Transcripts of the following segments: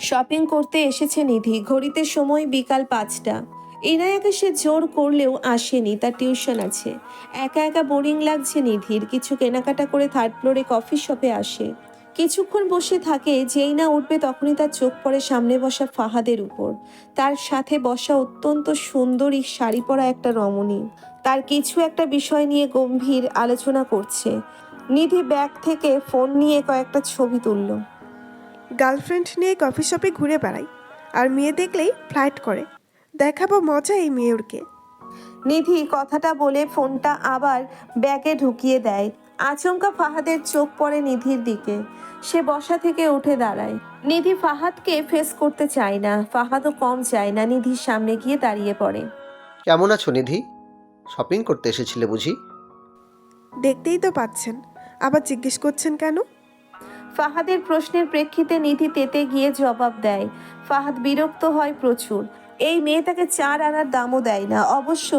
Shopping করতে এসেছে নিধি। ঘড়িতে সময় বিকাল পাঁচটা। ইনায়াকে সে জোর করলেও আসেনি, তার টিউশন আছে। একা একা বোরিং লাগছে নিধির, কিছু কেনাকাটা করে থার্ড ফ্লোরে কফি শপে আসে। কিছুক্ষণ বসে থাকে, যেই না উঠবে তখনই তার চোখ পড়ে সামনে বসা ফাহাদের উপর। তার সাথে বসা অত্যন্ত সুন্দরী শাড়ি পরা একটা রমণী। তার কিছু একটা বিষয় নিয়ে গম্ভীর আলোচনা করছে। নিধি ব্যাগ থেকে ফোন নিয়ে কয়েকটা ছবি তুলল। গার্লফ্রেন্ড নিয়ে কফি শপে ঘুরে বেড়াই আর মেয়ে দেখলেই ফ্লাইট করে। দেখাবো মজা এই মেয়রকে। নিধি কথাটা বলে ফোনটা আবার ব্যাগে ঢুকিয়ে দেয়। আচমকা ফাহাদের চোখ পড়ে নিধির দিকে। সে বসা থেকে উঠে দাঁড়ায়। নিধি ফাহাদকে ফেস করতে চায় না। ফাহাদও কম চায় না নিধির সামনে গিয়ে দাঁড়িয়ে পড়ে। কেমন আছো নিধি? শপিং করতে এসেছিলে বুঝি? দেখতেই তো পাচ্ছেন। আবার জিজ্ঞেস করছেন কেন? ফাহাদের প্রশ্নের প্রেক্ষিতে নিধি তেতে গিয়ে জবাব দেয় ফাহাদ বিরক্ত হয় প্রচুর। এই মেয়ে তাকে চার আনার দামও দেয় না অবশ্য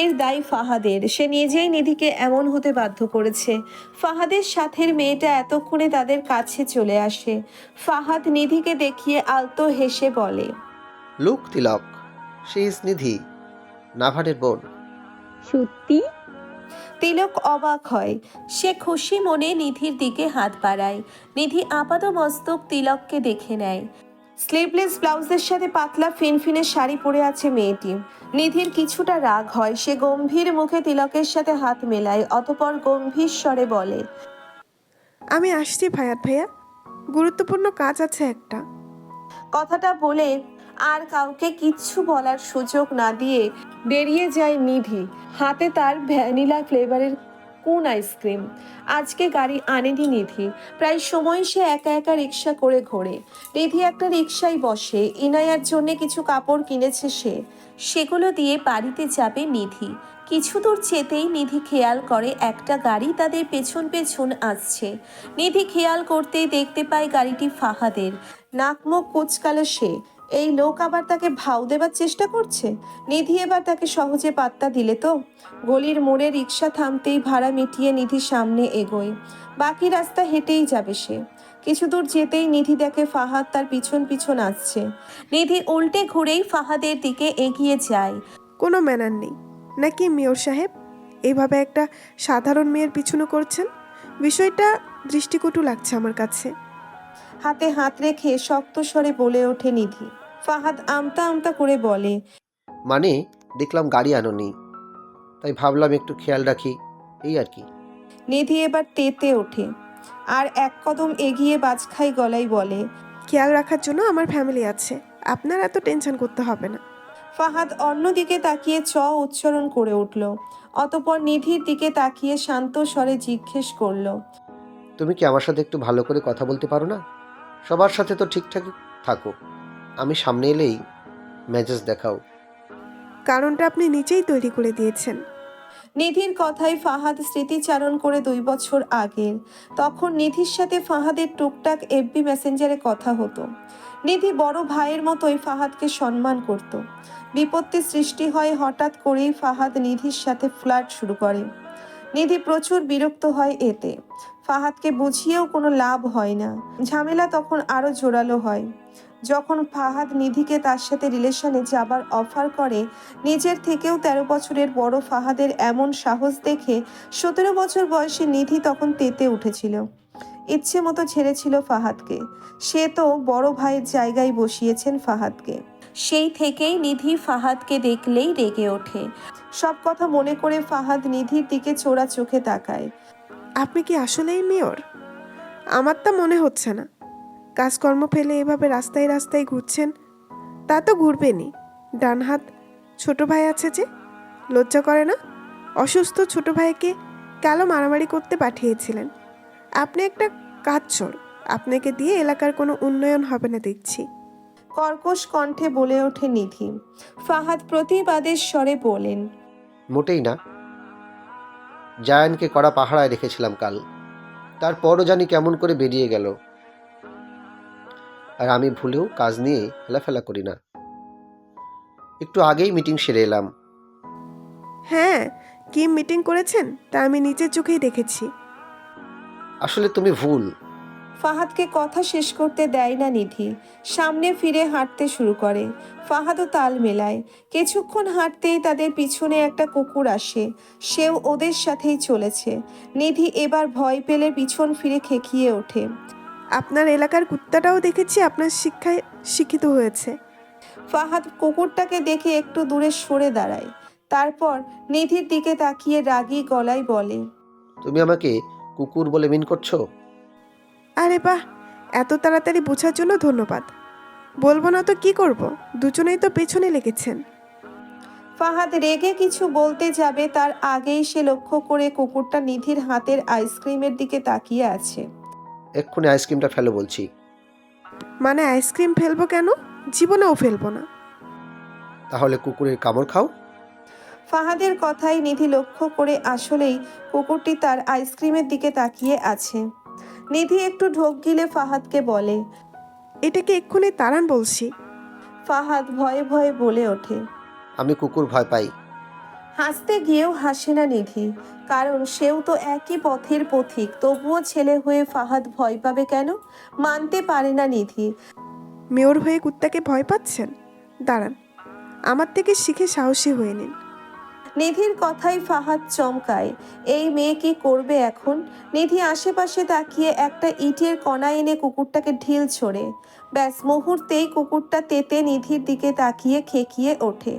এর দায় ফাহাদের। সে নিজেই নিধিকে এমন হতে বাধ্য করেছে। ফাহাদের সাথের মেয়েটা এতক্ষণে তাদের কাছে চলে আসে। ফাহাদ নিধিকে দেখিয়ে আলতো হেসে বলে লুক তিলক সে ইজ নিধি নাভারের বোন। সত্যি? তিলক অবাক হয়। সে খুশি মনে নিধির দিকে হাত বাড়ায়। নিধি আপাত মস্তক তিলককে দেখে নেয়। স্লিভলেস ব্লাউজের সাথে পাতলা ফিনফিনে শাড়ি পরে আছে মেয়েটি। নিধির কিছুটা রাগ হয়। সে গম্ভীর মুখে তিলকের সাথে হাত মেলায়, অতপর গম্ভীর স্বরে বলে, আমি আসছি ভাইয়াত ভাইয়া। গুরুত্বপূর্ণ কাজ আছে একটা কথাটা বলে আর কাউকে কিচ্ছু বলার সুযোগ না দিয়ে বেরিয়ে যায় নিধি। হাতে তার ভ্যানিলা ফ্লেভারের কোন আইসক্রিম? আজকে গাড়ি আনেনি নিধি। প্রায় সময় সে একা একা রিক্সা করে ঘোরে। নিধি একটা রিক্সায় বসে। ইনায়ার জন্য কিছু কাপড় কিনেছে সে। সেগুলো দিয়ে বাড়িতে যাবে নিধি। কিছু দূর যেতেই নিধি খেয়াল করে একটা গাড়ি তাদের পেছন পেছন আসছে। নিধি খেয়াল করতেই দেখতে পায় গাড়িটি ফাহাদের। নাক মুখ কুচকালো সে। এই লোক আবার তাকে ভাও দেবার চেষ্টা করছে? নিধি এবার তাকে সহজে পাত্তা দিলে তো? গলির মোড়ে রিক্সা থামতেই ভাড়া মিটিয়ে নিধি সামনে এগোয়। বাকি রাস্তা হেঁটেই যাবে সে। কিছু দূর যেতেই নিধি দেখে ফাহাদ তার পিছন পিছন আসছে। নিধি উল্টে ঘুরেই ফাহাদের দিকে এগিয়ে যায়। কোনো ম্যানার নেই। নাকি মেয়র সাহেব? এইভাবে একটা সাধারণ মেয়ের পিছনে করছেন? বিষয়টা দৃষ্টিকটু লাগছে আমার কাছে। হাতে হাত রেখে শক্ত স্বরে বলে ওঠে নিধি। ফাহাদ আমতা আমতা করে বলে মানে দেখলাম গাড়ি আনোনি। তাই ভাবলাম একটু খেয়াল রাখি এই আর কি? নিধি এবার তেতে ওঠে। আর এক কদম এগিয়ে বাজখাই গলায় বলে খেয়াল রাখার জন্য আমার ফ্যামিলি আছে। আপনার এত টেনশন করতে হবে না। ফাহাদ অন্যদিকে তাকিয়ে চ উচ্চারণ করে উঠল। অতপর নিধির দিকে তাকিয়ে শান্ত স্বরে জিজ্ঞেস করল তুমি কি আমার সাথে একটু ভালো করে কথা বলতে পারো না? সবার সাথে তো ঠিকঠাক থাকো। আমি সামনে এলেই মেজাজ দেখাও। কারণটা আপনি নিচেই তৈরি করে দিয়েছেন। নিধির কথায় ফাহাদ স্মৃতিচারণ করে দুই বছর আগের। তখন নিধির সাথে ফাহাদের টুকটাক এফবি মেসেঞ্জারে কথা হতো। নিধি বড় ভাইয়ের মতোই ফাহাদকে সম্মান করত। বিপত্তি সৃষ্টি হয় হঠাৎ করেই ফাহাদ নিধির সাথে ফ্লার্ট শুরু করে। নিধি প্রচুর বিরক্ত হয় এতে। ফাহাদকে বুঝিয়েও কোনো লাভ হয় না। ঝামেলা তখন আরও জোরালো হয়। যখন ফাহাদ নিধিকে তার সাথে রিলেশনে যাবার অফার করে, নিজের থেকেও তেরো বছরের বড় ফাহাদের এমন সাহস দেখে সতেরো বছর বয়সে নিধি তখন তেতে উঠেছিল। ইচ্ছে মতো ছেড়েছিল ফাহাদকে। সে তো বড় ভাইয়ের জায়গায় বসিয়েছেন ফাহাদকে। সেই থেকেই নিধি ফাহাদকে দেখলেই রেগে ওঠে। সব কথা মনে করে ফাহাদ নিধির দিকে চোরা চোখে তাকায়। আপনি কি আসলেই মেয়র? আমার তা মনে হচ্ছে না। কাজকর্ম ফেলে এভাবে রাস্তায় রাস্তায় ঘুরছেন তা তো ঘুরবেনই। ডান হাত ছোট ভাই আছে যে লজ্জা করে না? অসুস্থ ছোট ভাইকে কালো মারামারি করতে পাঠিয়েছিলেন। আপনি একটা কাজ কাজচোর আপনাকে দিয়ে এলাকার কোনো উন্নয়ন হবে না দেখছি। কর্কশ কণ্ঠে বলে ওঠে নিধি। ফাহাদ প্রতিবাদের স্বরে বলেন মোটেই না। জায়ানকে কড়া পাহাড়ায় রেখেছিলাম কাল। তারপরও জানি কেমন করে বেরিয়ে গেল। আর আমি ভুলেও কাজ নিয়ে হেলাফেলা করি না। একটু আগেই মিটিং সেরে এলাম। হ্যাঁ কি মিটিং করেছেন তা আমি নিচের চোখেই দেখেছি। আসলে তুমি ভুল। ফাহাদকে কথা শেষ করতে দেয় না নিধি। সামনে ফিরে হাঁটতে শুরু করে। ফাহাদও তাল মেলায়। কিছুক্ষণ হাঁটতেই তাদের পিছনে একটা কুকুর আসে। সেও ওদের সাথেই চলেছে। নিধি এবার ভয় পেলে পিছন ফিরে খেকিয়ে ওঠে। আপনার এলাকার কুত্তাটাও দেখেছি আপনার শিক্ষায় শিক্ষিত হয়েছে। ফাহাদ কুকুরটাকে দেখে একটু দূরে সরে দাঁড়ায়। তারপর নিধির দিকে তাকিয়ে রাগী গলায় বলে তুমি আমাকে কুকুর বলে মিন করছ? আরে বাহ এত তাড়াতাড়ি বোঝার জন্য ধন্যবাদ। বলব না তো কি করব দুজনেই তো পেছনে লেগেছেন। ফাহাদ রেগে কিছু বলতে যাবে তার আগেই সে লক্ষ্য করে কুকুরটা নিধির হাতের আইসক্রিমের দিকে তাকিয়ে আছে। এক্ষুনি আইসক্রিমটা ফেলো বলছি। মানে আইসক্রিম ফেলব কেন? জীবনেও ফেলব না। তাহলে কুকুরের কামড় খাও। ফাহাদের কথাই নিধি লক্ষ্য করে আসলেই কুকুরটি তার আইসক্রিমের দিকে তাকিয়ে আছে। নিধি একটু ঢোক গিলে ফাহাদকে বলে এটাকে এক্ষুনি তাড়ান বলছি। ফাহাদ ভয়ে ভয়ে বলে ওঠে। আমি কুকুর ভয় পাই। হাসতে গিয়েও হাসে না নিধি কারণ সেও তো একই পথের পথিক তবুও ছেলে হয়ে ফাহাদ ভয় পাবে কেন? মানতে পারে না নিধি। মেয়র হয়ে কুত্তাকে ভয় পাচ্ছেন? দাঁড়ান আমার থেকে শিখে সাহসী হয়ে নিন। নিধির কথাই ফাহাদ চমকায়। এই মেয়ে কি করবে এখন? নিধি আশেপাশে তাকিয়ে একটা ইটের কণা এনে কুকুরটাকে ঢিল ছড়ে। ব্যাস, মুহূর্তেই কুকুরটা তেতে নিধির দিকে তাকিয়ে খেকিয়ে ওঠে।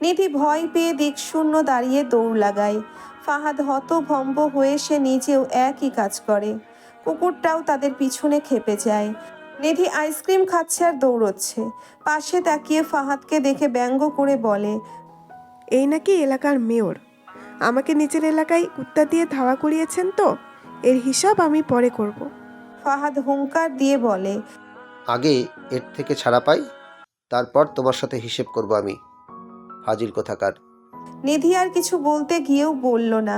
নিধি ভয় পেয়ে দিকশূন্য দাঁড়িয়ে দৌড় লাগায়। ফাহাদ হতভম্ব হয়ে সে নিজেও একই কাজ করে। কুকুরটাও তাদের পিছনে খেপে যায়। নিধি আইসক্রিম খাচ্ছে আর দৌড়চ্ছে। পাশে তাকিয়ে ফাহাদকে দেখে ব্যঙ্গ করে বলে এই নাকি এলাকার মেয়র। আমাকে নিজের এলাকায় কুত্তা দিয়ে ধাওয়া করিয়েছেন তো এর হিসাব আমি পরে করব। ফাহাদ হুঙ্কার দিয়ে বলে আগে এর থেকে ছাড়া পাই তারপর তোমার সাথে হিসেব করব আমি। হাজির কোথাকার? নিধি আর কিছু বলতে গিয়েও বলল না।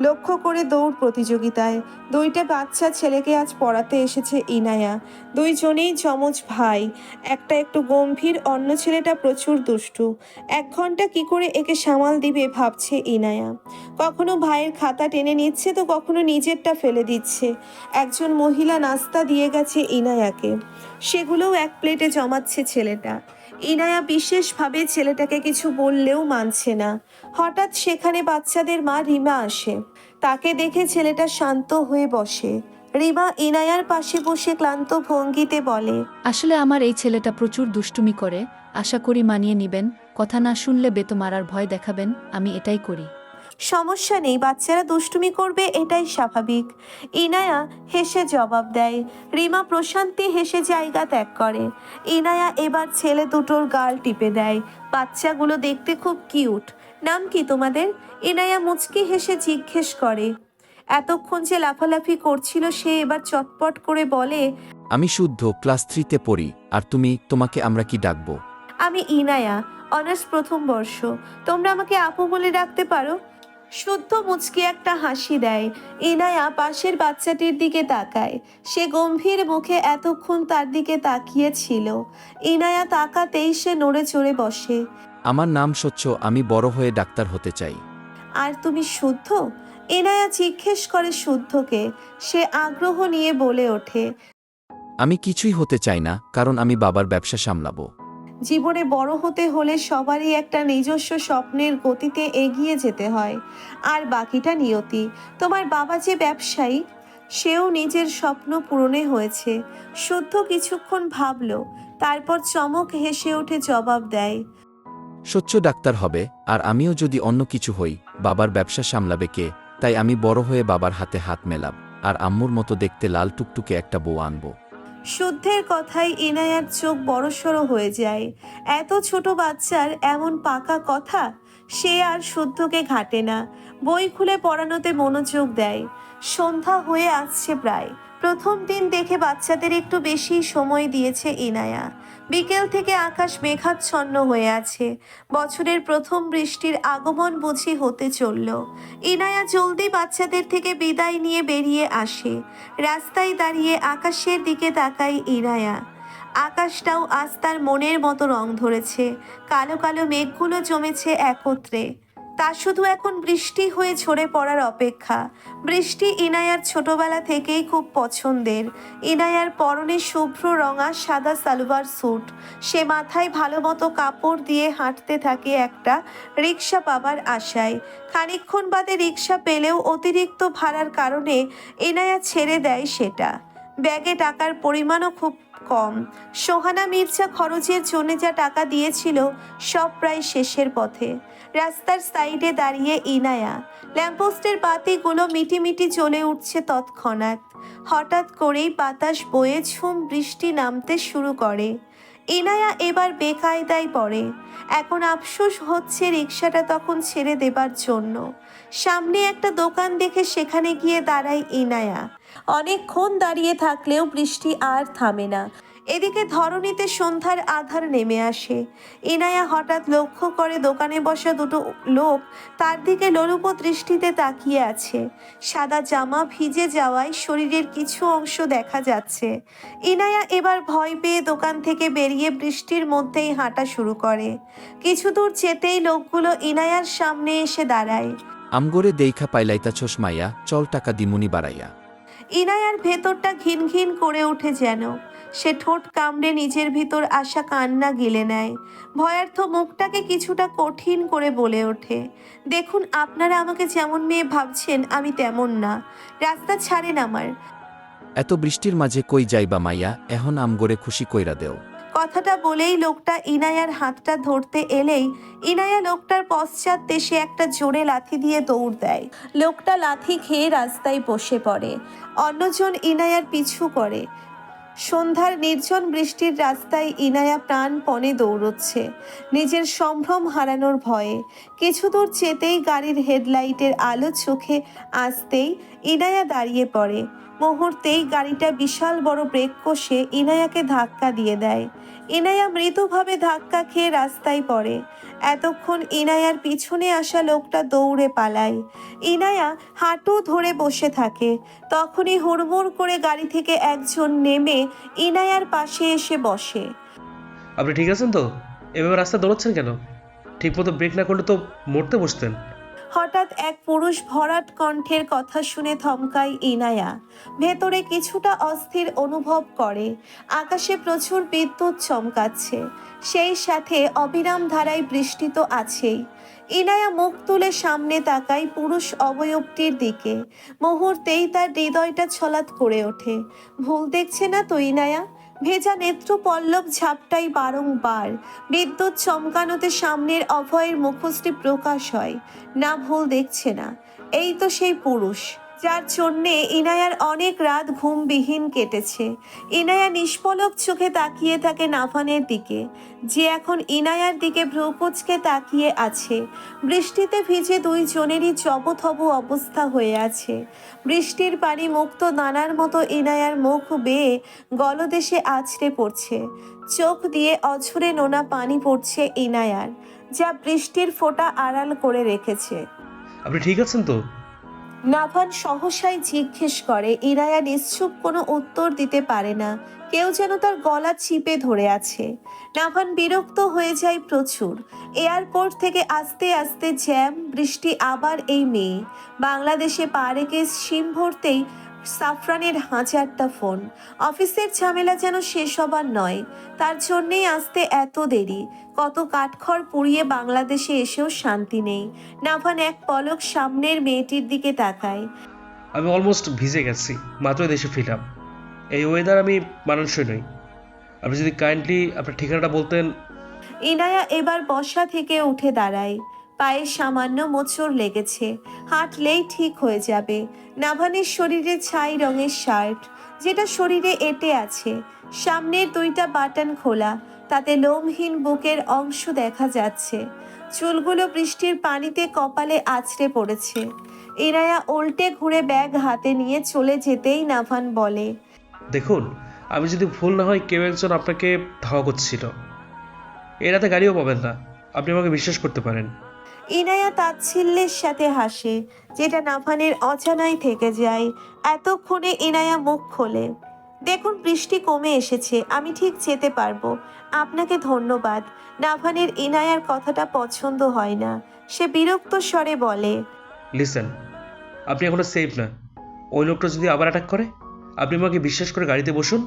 লক্ষ্য করে দৌড় প্রতিযোগিতায়। দুইটা বাচ্চা ছেলেকে আজ পড়াতে এসেছে ইনায়া। দুইজনেই যমজ ভাই। একটা একটু গম্ভীর, অন্য ছেলেটা প্রচুর দুষ্টু। এক ঘণ্টা কি করে একে সামাল দিবে ভাবছে ইনায়া। কখনো ভাইয়ের খাতা টেনে নিচ্ছে তো কখনো নিজেরটা ফেলে দিচ্ছে। একজন মহিলা নাস্তা দিয়ে গেছে ইনায়াকে। সেগুলোও এক প্লেটে জমাচ্ছে ছেলেটা। ইনায়া বিশেষভাবে ছেলেটাকে কিছু বললেও মানছে না। হঠাৎ সেখানে বাচ্চাদের মা রিমা আসে। তাকে দেখে ছেলেটা শান্ত হয়ে বসে। রিমা ইনায়ার পাশে বসে ক্লান্ত ভঙ্গিতে বলে, আসলে আমার এই ছেলেটা প্রচুর দুষ্টুমি করে। আশা করি মানিয়ে নিবেন। কথা না শুনলে বেতো মারার ভয় দেখাবেন। আমি এটাই করি। সমস্যা নেই বাচ্চারা দুষ্টুমি করবে এটাই স্বাভাবিক। ইনায়া হেসে জবাব দেয়। রিমা প্রশান্তি হেসে জায়গা ত্যাগ করে। ইনায়া এবার ছেলে দুটোর গাল টিপে দেয়। বাচ্চাগুলো দেখতে খুব কিউট। নাম কি তোমাদের? ইনায়া মুচকি হেসে জিজ্ঞেস করে। এতক্ষণ যে লাফালাফি করছিল সে এবার চটপট করে বলে আমি শুদ্ধ ক্লাস থ্রিতে পড়ি আর তুমি তোমাকে আমরা কি ডাকবো? আমি ইনায়া অনার্স প্রথম বর্ষ। তোমরা আমাকে আপু বলে ডাকতে পারো? শুদ্ধ মুচকি একটা হাসি দেয়। ইনায়া পাশের বাচ্চাটির দিকে তাকায়। সে গম্ভীর মুখে এতক্ষণ তার দিকে তাকিয়েছিল। ইনায়া তাকাতেই সে নড়ে চড়ে বসে। আমার নাম স্বচ্ছ আমি বড় হয়ে ডাক্তার হতে চাই। আর তুমি শুদ্ধ? ইনায়া জিজ্ঞেস করে শুদ্ধকে। সে আগ্রহ নিয়ে বলে ওঠে। আমি কিছুই হতে চাই না কারণ আমি বাবার ব্যবসা সামলাবো। জীবনে বড় হতে হলে সবারই একটা নিজস্ব স্বপ্নের গতিতে এগিয়ে যেতে হয়। আর বাকিটা নিয়তি। তোমার বাবা যে ব্যবসায়ী, সেও নিজের স্বপ্ন পূরণে হয়েছে। শুদ্ধ কিছুক্ষণ ভাবলো, তারপর চমক হেসে উঠে জবাব দেয় স্বচ্ছ ডাক্তার হবে, আর আমিও যদি অন্য কিছু হই, বাবার ব্যবসা সামলাবে কে? তাই আমি বড় হয়ে বাবার হাতে হাত মেলাব আর আম্মুর মতো দেখতে লাল টুকটুকে একটা বউ আনব। শুদ্ধের কথায় এনায়ার চোখ বড়সড় হয়ে যায়। এত ছোট বাচ্চার এমন পাকা কথা? সে আর শুদ্ধকে ঘাটে না। বই খুলে পড়ানোতে মনোযোগ দেয়। সন্ধ্যা হয়ে আসছে প্রায়। প্রথম দিন দেখে বাচ্চাদের একটু বেশি সময় দিয়েছে ইনায়া। বিকেল থেকে আকাশ মেঘাচ্ছন্ন হয়ে আছে। বছরের প্রথম বৃষ্টির আগমন বুঝি হতে চলল। ইনায়া জলদি বাচ্চাদের থেকে বিদায় নিয়ে বেরিয়ে আসে। রাস্তায় দাঁড়িয়ে আকাশের দিকে তাকাই ইনায়া। আকাশটাও আজ তার মনের মতো রং ধরেছে। কালো কালো মেঘগুলো জমেছে একত্রে। তা শুধু এখন বৃষ্টি হয়ে ঝরে পড়ার অপেক্ষা। বৃষ্টি ইনায়ার ছোটবেলা থেকেই খুব পছন্দের। ইনায়ার পরনে শুভ্র রঙা সাদা সালোয়ার স্যুট। সে মাথায় ভালো মতো কাপড় দিয়ে হাঁটতে থাকে একটা রিক্সা পাবার আশায়। খানিকক্ষণ বাদে রিক্সা পেলেও অতিরিক্ত ভাড়ার কারণে ইনায়া ছেড়ে দেয় সেটা। ব্যাগে টাকার পরিমাণও খুব কম। সোহানা মির্জা খরচের জন্য যা টাকা দিয়েছিল সব প্রায় শেষের পথে। রাস্তার সাইডে দাঁড়িয়ে ইনায়া। ল্যাম্পোস্টের বাতিগুলো মিটিমিটি জ্বলে উঠছে তৎক্ষণাৎ। হঠাৎ করেই বাতাস বয়ে ঝুম বৃষ্টি নামতে শুরু করে। ইনায়া এবার বেকায়দায় পড়ে। এখন আফসোস হচ্ছে রিক্সাটা তখন ছেড়ে দেবার জন্য। সামনে একটা দোকান দেখে সেখানে গিয়ে দাঁড়ায় ইনায়া। অনেকক্ষণ দাঁড়িয়ে থাকলেও বৃষ্টি আর থামে না। এদিকে ধরণীতে সন্ধ্যার আধার নেমে আসে। ইনায়া হঠাৎ লক্ষ্য করে দোকানে বসা দুটো লোক তার দিকে লোলুপ দৃষ্টিতে তাকিয়ে আছে। সাদা জামা ভিজে যাওয়ায় শরীরের কিছু অংশ দেখা যাচ্ছে। ইনায়া এবার ভয় পেয়ে দোকান থেকে বেরিয়ে বৃষ্টির মধ্যেই হাঁটা শুরু করে। কিছু দূর যেতেই লোকগুলো ইনায়ার সামনে এসে দাঁড়ায়। আমগরে দেইখা পাইলাইতাছস মাইয়া চল টাকা দিমুনি বাড়াইয়া। ইনায়ার ভেতরটা ঘিন ঘিন করে ওঠে যেন। সে ঠোঁট কামড়ে নিজের ভিতর আসা কান্না গিলে নেয়। ভয়ার্থ মুখটাকে কিছুটা কঠিন করে বলে ওঠে। দেখুন আপনারা আমাকে যেমন মেয়ে ভাবছেন আমি তেমন না। রাস্তা ছাড়েন আমার। এত বৃষ্টির মাঝে কই যাইবা মাইয়া? এখন আমগরে খুশি কইরা দেও। কথাটা বলেই লোকটা ইনায়ার হাতটা ধরতে এলেই ইনায়া লোকটার পশ্চাৎ দেশে একটা জোরে লাথি দিয়ে দৌড় দেয়। লোকটা লাথি খেয়ে রাস্তায় বসে পড়ে। অন্যজন ইনায়ার পিছু করে। সন্ধ্যার নির্জন বৃষ্টির রাস্তায় ইনায়া প্রাণপণে দৌড়চ্ছে। নিজের সম্ভ্রম হারানোর ভয়ে। কিছু দূর যেতেই গাড়ির হেডলাইটের আলো চোখে আসতেই ইনায়া দাঁড়িয়ে পড়ে। মুহূর্তেই গাড়িটা বিশাল বড় ব্রেক কষে ইনায়াকে ধাক্কা দিয়ে দেয়। ইনায়া মৃদুভাবে ধাক্কা খেয়ে রাস্তায় পড়ে। এতক্ষণ ইনায়ার পিছনে আসা লোকটা দৌড়ে পালায়। ইনায়া হাঁটু ধরে বসে থাকে। তখনই হুড়মুড় করে গাড়ি থেকে একজন নেমে ইনায়ার পাশে এসে বসে। আপনি ঠিক আছেন তো? এভাবে রাস্তা দৌড়াচ্ছেন কেন? ঠিকমতো ব্রেক না করলে তো মরতে বসতেন। হঠাৎ এক পুরুষ ভরাট কণ্ঠের কথা শুনে থমকায় ইনায়া। ভেতরে কিছুটা অস্থির অনুভব করে। আকাশে প্রচুর বিদ্যুৎ চমকাচ্ছে। সেই সাথে অবিরাম ধারায় বৃষ্টি তো আছেই। ইনায়া মুখ তুলে সামনে তাকায় পুরুষ অবয়বটির দিকে। মুহূর্তেই তার হৃদয়টা ছলাৎ করে ওঠে। ভুল দেখছে না তো ইনায়া? ভেজা নেত্র পল্লব ঝাপটাই বারংবার। বিদ্যুৎ চমকানোতে সামনের অভয়ের মুখোশটি প্রকাশ হয়। না ভুল দেখছে না। এই তো সেই পুরুষ। যার জন্যে ইনায়ার অনেক রাত ঘুমবিহীন কেটেছে। ইনায়া নিষ্পলক চোখে তাকিয়ে থাকে নাফানের দিকে। যে এখন ইনায়ার দিকে ভ্রুকুচকে তাকিয়ে আছে। বৃষ্টিতে ভিজে দুই জনেরই জবথব অবস্থা হয়ে আছে। বৃষ্টির পানি মুক্ত দানার মতো ইনায়ার মুখ বেয়ে গলদেশে আছড়ে পড়ছে। চোখ দিয়ে অঝরে নোনা পানি পড়ছে ইনায়ার, যা বৃষ্টির ফোঁটা আড়াল করে রেখেছে। আপনি ঠিক আছেন তো? নাভান সহসাই জিজ্ঞেস করে, ইরায়া নিশ্চুপ কোনো উত্তর দিতে পারে না। কেউ যেন তার গলা চিপে ধরে আছে। নাভান বিরক্ত হয়ে যায় প্রচুর। এয়ারপোর্ট থেকে আস্তে আস্তে জ্যাম, বৃষ্টি আবার এই মেয়ে। বাংলাদেশে পা রেখে সিম ভরতেই সাফরানের হাজারটা ফোন। অফিসের ঝামেলা যেন শেষ হবার নয় তার জন্যেই আসতে এত দেরি। কত কাঠখড় পুড়িয়ে বাংলাদেশে এসেও শান্তি নেই। নাফান এক পলক সামনের মেয়েটির দিকে তাকায়। আমি অলমোস্ট ভিজে গেছি মাত্রই দেশে ফিরলাম। এই ওয়েদার আমি মানানসই নই। আপনি যদি কাইন্ডলি আপনার ঠিকানাটা বলতেন। ইনায়া এবার বসা থেকে উঠে দাঁড়ায়। পায়ে সামান্য মোচড় লেগেছে। হাঁটলেই ঠিক হয়ে যাবে। নাভানের শরীরে ছাই রঙের শার্ট, যেটা শরীরে এঁটে আছে। সামনের দুইটা বাটন খোলা, তাতে লোমহীন বুকের অংশ দেখা যাচ্ছে। চুলগুলো বৃষ্টির পানিতে কপালে আছড়ে পড়েছে। ইনায়া উল্টে ঘুরে ব্যাগ হাতে নিয়ে চলে যেতেই নাভান বলে, দেখুন, আমি যদি ভুল না হয় কেউ একজন আপনাকে ধাওয়া করছিল। এ রাতে গাড়িও পাবেন না। আপনি আমাকে বিশ্বাস করতে পারেন। ইনায়া তাচ্ছিল্যের সাথে হাসে যেটা নাফানের অজানাই থেকে যায়। এতক্ষণে ইনায়া মুখ খোলে। দেখুন বৃষ্টি কমে এসেছে আমি ঠিক যেতে পারব। আপনাকে ধন্যবাদ। নাফানের ইনায়ার কথাটা পছন্দ হয় না। সে বিরক্ত স্বরে বলে লিসেন আপনি এখনও সেফ না। ওই লোকটা যদি আবার অ্যাটাক করে আপনি আমাকে বিশ্বাস করে গাড়িতে বসুন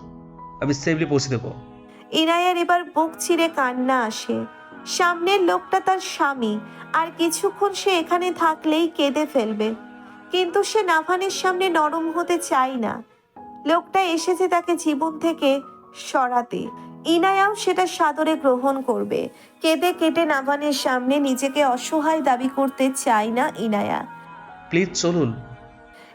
আমি সেফলি পৌঁছে দেবো। ইনায়ার এবার বুক চিরে কান্না আসে। সামনের লোকটা তার স্বামী আর কিছুক্ষণ সে এখানে থাকলেই কেঁদে ফেলবে। কিন্তু সে নাভানের সামনে নরম হতে চায় না। লোকটা এসেছে তাকে জীবন থেকে সরাতে। ইনায়াও সেটা সাদরে গ্রহণ করবে। কেঁদে কেটে নাভানের সামনে নিজেকে অসহায় দাবি করতে চায় না ইনায়া। প্লিজ চলুন।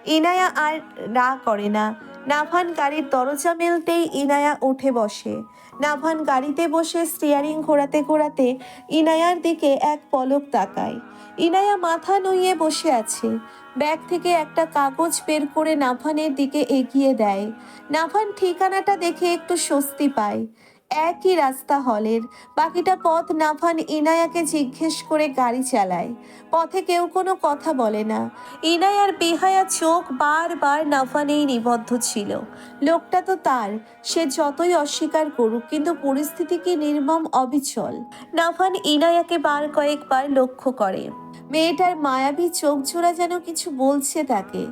ইনায়া আর না করে না। নাভান গাড়ির দরজা মেলতেই ইনায়া উঠে বসে। নাভান গাড়িতে বসে স্টিয়ারিং ঘোরাতে ঘোরাতে ইনায়ার দিকে এক পলক তাকায়। ইনায়া মাথা নুইয়ে বসে আছে। ব্যাগ থেকে একটা কাগজ বের করে নাভানের দিকে এগিয়ে দেয়। নাভান ঠিকানাটা দেখে একটু স্বস্তি পায়। একই রাস্তা হলের। বাকিটা পথ নাফান ইনায়াকে জিজ্ঞেস করে গাড়ি চালায়। পথে কেউ কোনো কথা বলে না। ইনায়ার বেহায়া চোখ বারবার নাফানেই নিবদ্ধ ছিল। লোকটা তো তার। সে যতই অস্বীকার করুক, কিন্তু পরিস্থিতি কি নির্মম, অবিচল। নাফান ইনায়াকে বার কয়েকবার লক্ষ্য করে। মেয়েটার মায়াবী চোখ জোড়া যেন কিছু বলছে তাকে।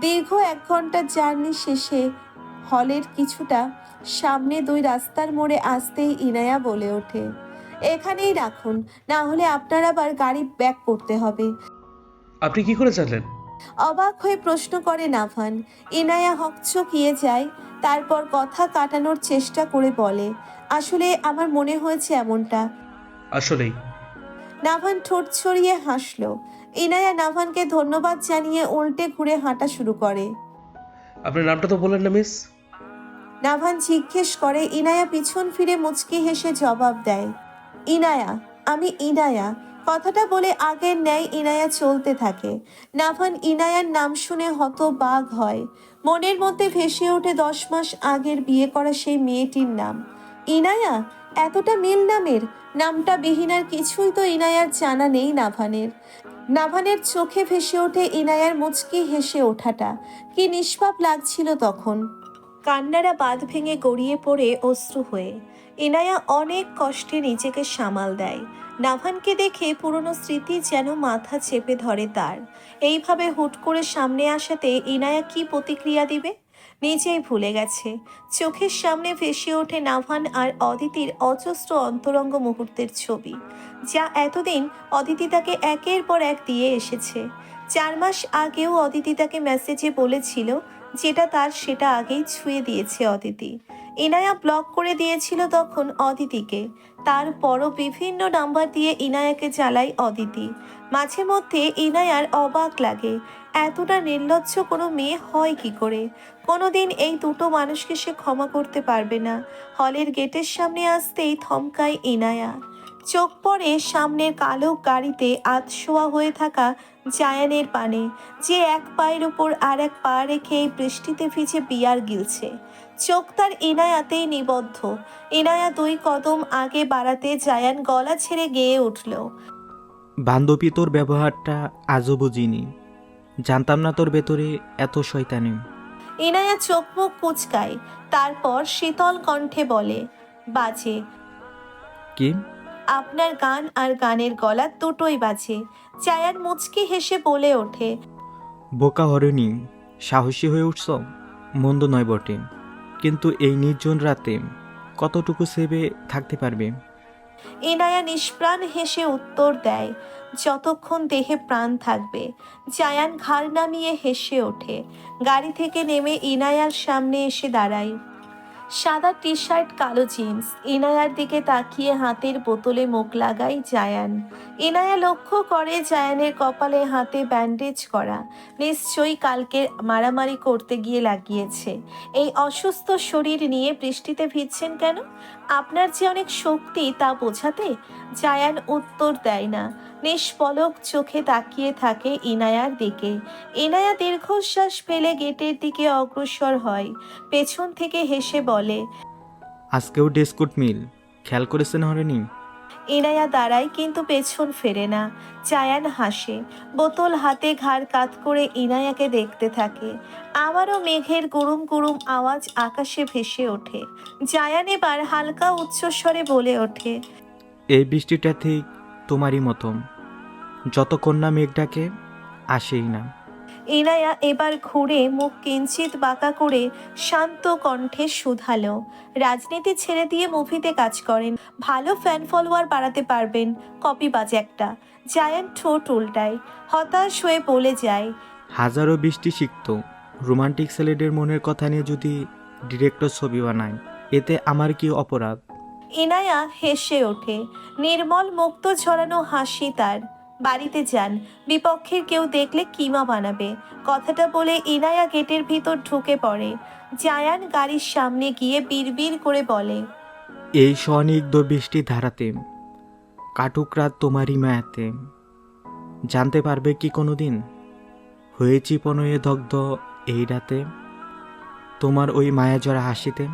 দীর্ঘ এক ঘণ্টার জার্নি শেষে হলের কিছুটা সামনে দুই রাস্তার মোড়ে আসতেই ইনায়া বলে ওঠে এখানেই রাখুন না হলে আপনার আবার গাড়ি ব্যাক করতে হবে। আপনি কি করে জানলেন? অবাক হয়ে প্রশ্ন করে নাভান। ইনায়া হকচকিয়ে যায় তারপর কথা কাটানোর চেষ্টা করে বলে আসলে আমার মনে হয়েছে এমনটা। আসলেই। নাভান ঠোঁট ছড়িয়ে হাসলো। ইনায়া নাভানকে ধন্যবাদ জানিয়ে উল্টে ঘুরে হাঁটা শুরু করে। আপনার নামটা তো বললেন না মিস? নাভান জিজ্ঞেস করে, ইনায়া পিছন ফিরে মুচকি হেসে জবাব দেয়, ইনায়া, আমি ইনায়া। কথাটা বলে আগের ন্যায় ইনায়া চলতে থাকে। নাভান ইনায়ার নাম শুনে হত বাঘ হয়। মনের মধ্যে ভেসে ওঠে দশ মাস আগের বিয়ে করা সেই মেয়েটির নাম। ইনায়া, এতটা মিল নামের? নামটা বিহীনার কিছুই তো ইনায়ার জানা নেই নাভানের। নাভানের চোখে ভেসে ওঠে ইনায়ার মুচকি হেসে ওঠাটা। কি নিষ্পাপ লাগছিল তখন। কান্নারা বাঁধ ভেঙে গড়িয়ে পড়ে অশ্রু হয়ে। ইনায়া অনেক কষ্টে নিজেকে সামাল দেয়। নাভানকে দেখে পুরনো স্মৃতি যেন মাথা চেপে ধরে তার। এইভাবে হুট করে সামনে আসাতে ইনায়া কি প্রতিক্রিয়া দিবে? নিজেই ভুলে গেছে। চোখের সামনে ভেসে ওঠে নাভান আর অদিতির অজস্র অন্তরঙ্গ মুহূর্তের ছবি। যা এতদিন অদিতি তাকে একের পর এক দিয়ে এসেছে। চার মাস আগেও অদিতি তাকে মেসেজে বলেছিল যেটা তার সেটা আগেই ছুঁয়ে দিয়েছে অদিতি। ইনায়া ব্লক করে দিয়েছিল তখন অদিতিকে। তারপরও বিভিন্ন নাম্বার দিয়ে ইনায়াকে জ্বালায় অদিতি। মাঝে মধ্যে ইনায়ার অবাক লাগে, এতটা নির্লজ্জ কোনো মেয়ে হয় কি করে? কোনোদিন এই দুটো মানুষকে সে ক্ষমা করতে পারবে না। হলের গেটের সামনে আসতেই থমকায় ইনায়া। চোখ পড়ে সামনের কালো গাড়িতে আধশোয়া হয়ে থাকা জায়ানের পানে যে এক পায়ের উপর আর এক পা রেখে এই বৃষ্টিতে ভিজে বিয়ার গিলছে। চোখ তার এনায়াতেই নিবদ্ধ। এনায়া দুই কদম আগে বাড়াতে জায়ান গলা ছেড়ে গেয়ে উঠল। বান্ধবী তোর ব্যবহারটা আজও বুঝিনি। জানতাম না তোর ভেতরে এত শয়তানি। এনায়া চোখ মুখ কুচকায়। তারপর শীতল কণ্ঠে বলে বাজে। কি? আপনার গান আর গানের গলা দুটোই বাজে। জায়ান মুচকি হেসে বলে ওঠে বোকা হরেনি সাহসী হয়ে উঠছ? মন্দ নয় বটে। কিন্তু এই নির্জন রাতে কতটুকু সেবে থাকতে পারবে? এনায়া নিষ্প্রাণ হেসে উত্তর দেয় যতক্ষণ দেহে প্রাণ থাকবে। জায়ান ঘাড় নামিয়ে হেসে ওঠে। গাড়ি থেকে নেমে ইনায়ার সামনে এসে দাঁড়ায়। সাদা টি শার্ট কালো জিন্স। ইনায়ার দিকে তাকিয়ে হাতের বোতলে মুখ লাগাই জায়ান। ইনায়া লক্ষ্য করে জায়ানের কপালে হাতে ব্যান্ডেজ করা। নিশ্চয়ই কালকে মারামারি করতে গিয়ে লাগিয়েছে। এই অসুস্থ শরীর নিয়ে বৃষ্টিতে ভিজছেন কেন? আপনার যে অনেক শক্তি তা বোঝাতে জায়ান উত্তর দেয় না। নিষ্পলক চোখে তাকিয়ে থাকে ইনায়ার দিকে। ইনায়া দীর্ঘশ্বাস ফেলে গেটের দিকে অগ্রসর হয়। পেছন থেকে হেসে বলে আজকেও ডেস্কুট মিল। খেয়াল করেছেন হরেনি? ইনায়া দাঁড়ায় কিন্তু পেছন ফেরে না। চায়ান হাসে। বোতল হাতে ঘাড় কাত করে ইনায়াকে দেখতে থাকে। আবারও মেঘের গুরুম গুরুম আওয়াজ আকাশে ভেসে ওঠে। জায়ান এবার হালকা উচ্চস্বরে বলে ওঠে এই বৃষ্টিটা ঠিক তোমারই মতন। যতক্ষণ না মেঘটাকে আসেই না। ইনায়া এবার ঘুরে মুখ কিঞ্চিত বাঁকা করে শান্ত কণ্ঠে শুধালো। রাজনীতি ছেড়ে দিয়ে মুভিতে কাজ করেন। ভালো ফ্যান ফলোয়ার বাড়াতে পারবেন কপিবাজ একটা। জায়ান ঠোঁট উল্টায় হতাশ হয়ে বলে যায় হাজারো বৃষ্টি শিখত রোমান্টিক ছেলেদের মনের কথা নিয়ে যদি ডিরেক্টর ছবি বানায় এতে আমার কি অপরাধ? ইনায়া হেসে ওঠে। নির্মল মুক্ত ঝরানো হাসি তার। বাড়িতে যান। বিপক্ষের কেউ দেখলে কিমা বানাবে। কথাটা বলে ইনায়া গেটের ভিতর ঢুকে পড়ে। জায়ান গাড়ির সামনে গিয়ে বিড়বিড় করে বলে, এই স্বনিগ্ধ বৃষ্টি ধারাতে, কাটুক রাত তোমারই মায়াতে। জানতে পারবে কি কোনোদিন? হয়েছি পনয়ে দগ্ধ এই রাতে। তোমার ওই মায়া জরা হাসিতে